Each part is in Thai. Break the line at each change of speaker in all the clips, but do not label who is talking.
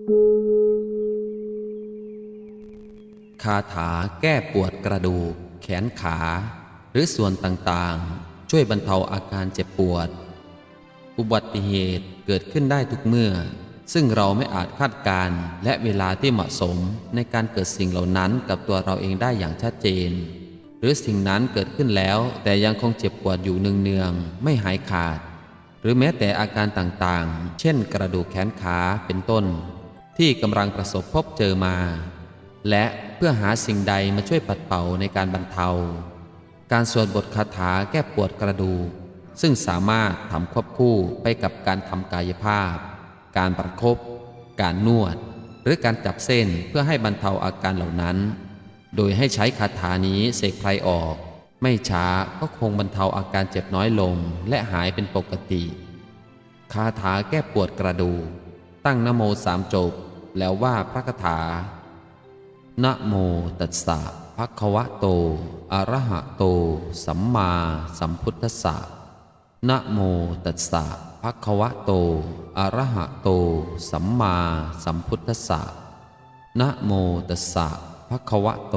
คาถาแก้ปวดกระดูก แขนขา หรือส่วนต่างๆ ช่วยบรรเทาอาการเจ็บปวด อุบัติเหตุเกิดขึ้นได้ทุกเมื่อ ซึ่งเราไม่อาจคาดการณ์และเวลาที่เหมาะสมในการเกิดสิ่งเหล่านั้นกับตัวเราเองได้อย่างชัดเจน หรือสิ่งนั้นเกิดขึ้นแล้ว แต่ยังคงเจ็บปวดอยู่เนืองๆไม่หายขาด หรือแม้แต่อาการต่างๆ เช่น กระดูกแขนขาเป็นต้น ที่กำลังประสบพบเจอมา และเพื่อหาสิ่งใดมาช่วยปัดเป่าในการบรรเทา การสวดบทคาถาแก้ปวดกระดูกซึ่งสามารถทำควบคู่ไปกับการทำกายภาพ การประครบการนวด หรือการจับเส้นเพื่อให้บรรเทาอาการเหล่านั้น โดยให้ใช้คาถานี้เสกไพรออก ไม่ช้าก็คงบรรเทาอาการเจ็บน้อยลงและหายเป็นปกติ คาถาแก้ปวดกระดูกตั้งนโมสามจบ แล้วว่าพระคาถา นะโมตัสสะภะคะวะโต อะระหะโต สัมมาสัมพุทธัสสะ นะโมตัสสะภะคะวะโต อะระหะโต สัมมาสัมพุทธัสสะ นะโมตัสสะภะคะวะโต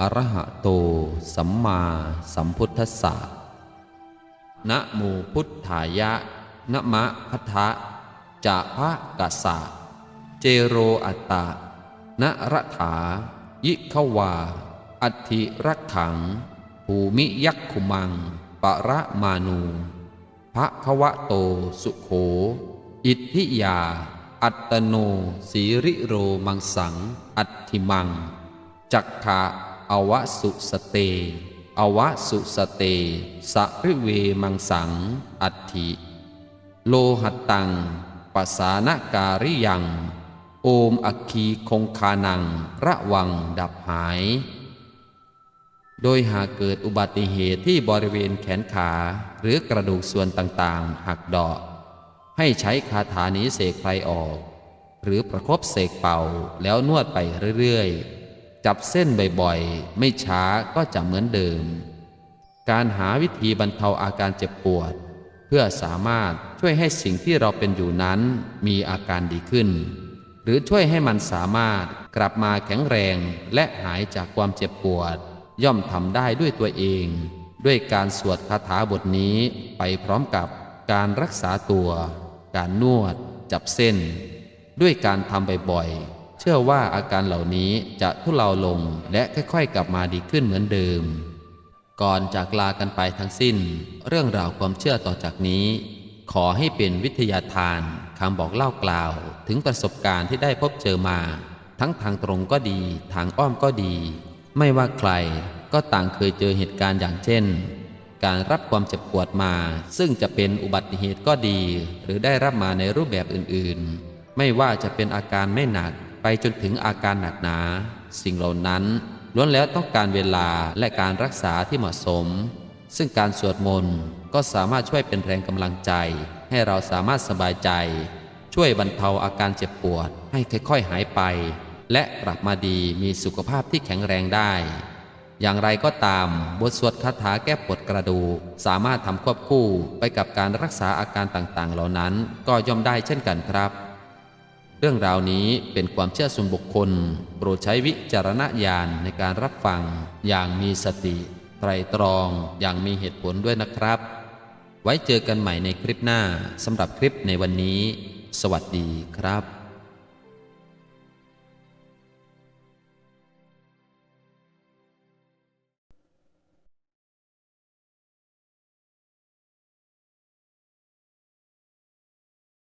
อะระหะโต สัมมาสัมพุทธัสสะ นะโมพุทธายะนะมะพัทธะจะพระกัสสะ เจโรอัตตะนรถา ยิขวา อัติรักขัง ภูมิยักขุมัง ปะระมานูพระควะโตสุโข อิทธิยา อัตโนสีริโรมังสัง อัตถิมัง จักขะอวสุสเต อวสุสเต สริเวมังสัง อัตถิ โลหตตังปสานการิยัง โอมอัคคีคงคานัง ระวังดับหาย โดยหากเกิดอุบัติเหตุที่บริเวณแขนขาหรือกระดูกส่วนต่างๆ หักเดาะให้ใช้คาถานี้เสกไฟออก หรือประคบเสกเป่าแล้วนวดไปเรื่อยๆ จับเส้นบ่อยๆ ไม่ช้าก็จะเหมือนเดิม การหาวิธีบรรเทาอาการเจ็บปวด เพื่อสามารถช่วยให้สิ่งที่เราเป็นอยู่นั้นมีอาการดีขึ้น หรือช่วยให้มันสามารถกลับมาแข็งแรงและหายจากความเจ็บปวด ย่อมทำได้ด้วยตัวเอง ด้วยการสวดคาถาบทนี้ไปพร้อมกับการรักษาตัว การนวด จับเส้น ด้วยการทำบ่อยๆเชื่อว่าอาการเหล่านี้จะทุเลาลงและค่อยๆ กลับมาดีขึ้นเหมือนเดิม ก่อนจากลากันไปทั้งสิ้น เรื่องราวความเชื่อต่อจากนี้ ขอให้เป็นวิทยาทานคำบอกเล่ากล่าว ถึงประสบการณ์ที่ได้พบเจอมา ทั้งทางตรงก็ดี ทางอ้อมก็ดี ไม่ว่าใครก็ต่างเคยเจอเหตุการณ์อย่างเช่น การรับความเจ็บปวดมา ซึ่งจะเป็นอุบัติเหตุก็ดี หรือได้รับมาในรูปแบบอื่นๆ ไม่ว่าจะเป็นอาการไม่หนักไปจนถึงอาการหนักหนา สิ่งเหล่านั้นล้วนแล้วต้องการเวลาและการรักษาที่เหมาะสม ซึ่งการสวดมนต์ ก็สามารถช่วยเป็นแรงกำลังใจ ให้เราสามารถสบายใจ ช่วยบรรเทาอาการเจ็บปวด ให้ค่อยๆหายไป และกลับมาดีมีสุขภาพที่แข็งแรงได้ อย่างไรก็ตาม บทสวดคาถาแก้ปวดกระดูกสามารถทำควบคู่ไปกับการรักษาอาการต่างๆ เหล่านั้นก็ย่อมได้เช่นกันครับ เรื่องราวนี้เป็นความเชื่อส่วนบุคคล โปรดใช้วิจารณญาณในการรับฟังอย่างมีสติไตรตรองอย่างมีเหตุผลด้วยนะครับ ไว้เจอกันใหม่ในคลิปหน้าสำหรับคลิปในวันนี้ สวัสดีครับ